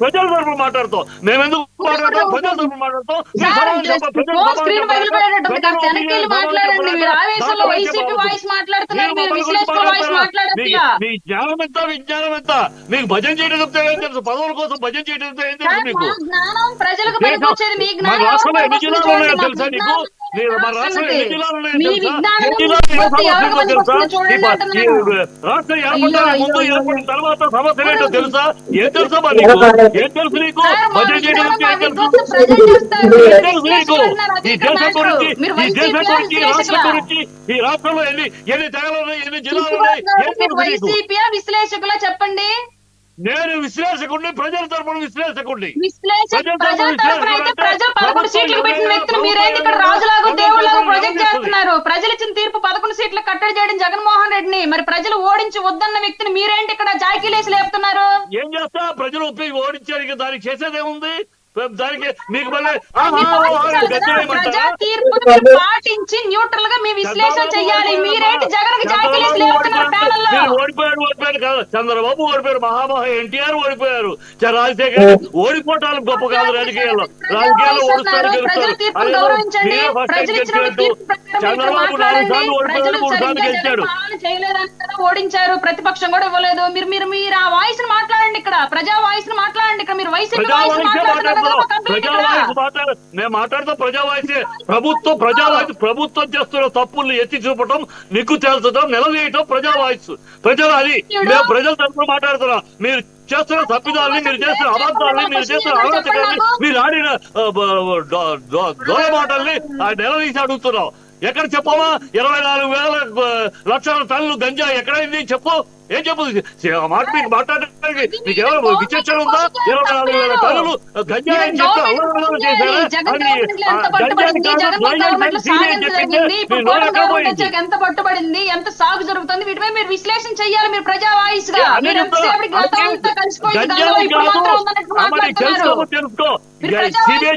ప్రజల తరపున మాట్లాడతాం. మేమెందుకు మాట్లాడతాం? ప్రజల తరపున మాట్లాడతాం మీ జ్ఞానం ఎంత? విజ్ఞానం ఎంత? మీకు భజన చేయడం చెప్తే ఏం తెలుసు? పదవుల కోసం భజన చేయడం చెప్తే ఏం తెలుసు మీకు? రాష్ట్రంలో ఎన్ని జిల్లాలు ఉన్నాయో తెలుసా నీకు? రాష్ట్రం ఏర్పడడానికి ముందు ఏర్పడిన. తర్వాత సమస్య ఏంటో తెలుసా? ఏం తెలుసా నీకు? ఏం తెలుసు నీకు? చేయడం ఏం తెలుసు? నీకు ఈ దేశం. గురించి ఈ దేశం గురించి రాష్ట్రం? గురించి ఈ రాష్ట్రంలో ఎన్ని ఎన్ని తెగలు ఉన్నాయి ఎన్ని జిల్లాలు ఉన్నాయి ఏం తెలుసు నీకు? విశ్లేషకులా చెప్పండి. నేను విశ్లేషకుడిని ప్రజల తరపున విశ్లేషకుడిని పదకొండు సీట్లు పెట్టిన ఇక్కడ రాజులాగా దేవుళ్ళగా ప్రొజెక్ట్ చేస్తున్నారు. ప్రజలు ఇచ్చిన తీర్పు పదకొండు సీట్లు కట్టడి చేయడం జగన్మోహన్ రెడ్డిని. మరి ప్రజలు ఓడించి వద్దన్న వ్యక్తిని మీరేంటి ఇక్కడ జాకీలేసి లేపుతున్నారు? ఏం చేస్తా? ప్రజలు ఒప్పి ఓడించారు దానికి చేసేదేముంది దానికి మీకు? ప్రజా తీర్పుని మీరు పాటించి న్యూట్రల్గా మీ విశ్లేషణ చెయ్యాలి. మీరేంటి జగన్ జాకీలేసి లేపుతున్నారు? ఓడిపోయారు ఓడిపోయారు కాదు చంద్రబాబు ఓడిపోయారు మహామహా ఎన్టీఆర్ ఓడిపోయారు. రాజశేఖర్ ఓడిపోవటాలు గొప్ప కాదు రాజకీయాల్లో. రాజకీయాల్లో ఓడిస్తారు గెలుస్తారు. గెలిచినట్టు చంద్రబాబు నాలుగు సార్లు ప్రజలు మూడు సార్లు గెలిచాడు ఓడించారు. ప్రతిపక్షం కూడా ఇవ్వలేదు. మీరు మీరు మీరు ఆ వాయిస్ మాట్లాడండి ఇక్కడ. ప్రజా వాయిస్ మాట్లాడండి. మీరు వైసీపీ ప్రజా మేము మాట్లాడుతాం వాయిసే. ప్రభుత్వం ప్రజా వాయిస్ ప్రభుత్వం చేస్తున్న తప్పుల్ని ఎత్తి చూపటం నిక్కు తేల్చడం నిలదీయటం ప్రజా వాయిస్. ప్రజలు అది. మేము ప్రజల తరఫున మాట్లాడుతున్నాం. మీరు చేస్తున్న తప్పిదాలని మీరు చేస్తున్న అబద్ధాలని మీరు చేస్తున్న అరాచకాన్ని మీరు ఆడిన దొర మాటల్ని నిలదీసి అడుగుతున్నాం. ఎక్కడ చెప్పమా ఇరవై నాలుగు వేల లక్షల టన్నులు గంజా ఎక్కడైంది? చెప్పు. ఏం చెప్పు? ఆ మాట మీకు మాట్లాడడానికి మీకు ఎవరు విచక్షణ ఉందా? ఇరవై నాలుగు వేల టన్నులు చెప్తే అవమానం చేశారా ఎంత పట్టుబడింది? చెప్పింది ఎంత సాగు జరుగుతుంది? వీటిపై మీరు విశ్లేషణ చేయాలి మీరు ప్రజా వాయిస్గా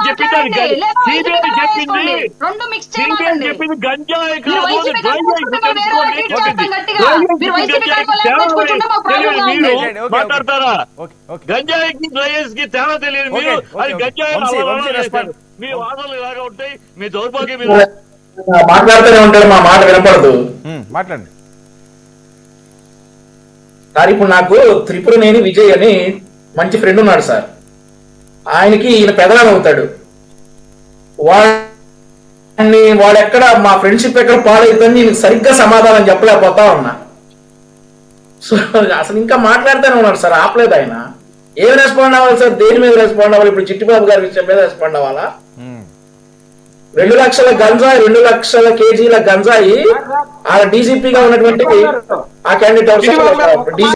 చెప్పింది చెప్పింది చెప్పింది గంజాయి కాదు. మాట్లాడతారా? Okay okay. గంజాయికి కి తేడా తెలియని మీరు. అది. గంజాయి. మీ వాదనలు ఇలాగా ఉంటాయి మీ దౌర్భాగ్యం మాట్లాడుతూనే ఉంటాడు మా మాట వినపడదు. మాట్లాడండి. సార్ ఇప్పుడు నాకు త్రిపురనేని విజయ్ అని మంచి ఫ్రెండ్ ఉన్నాడు సార్. ఆయనకి ఈయన పెదనాన్న అవుతాడు. వాడిని వాడెక్కడ మా ఫ్రెండ్షిప్ ఎక్కడ పాడైతుంది నేను సరిగ్గా సమాధానం చెప్పలేకపోతా ఉన్నా. సో అసలు ఇంకా మాట్లాడుతూనే ఉన్నాడు సార్ ఆపలేదు ఆయన. ఏం రెస్పాండ్ అవ్వాలి సార్? దేని మీద రెస్పాండ్ అవ్వాలి? ఇప్పుడు చిట్టిబాబు గారి విషయం మీద రెస్పాండ్ అవ్వాలా? రెండు లక్షల గంజాయి రెండు లక్షల కేజీల గంజాయి ఆ డీజీపీగా ఉన్నటువంటి ఆ క్యాండిడేట్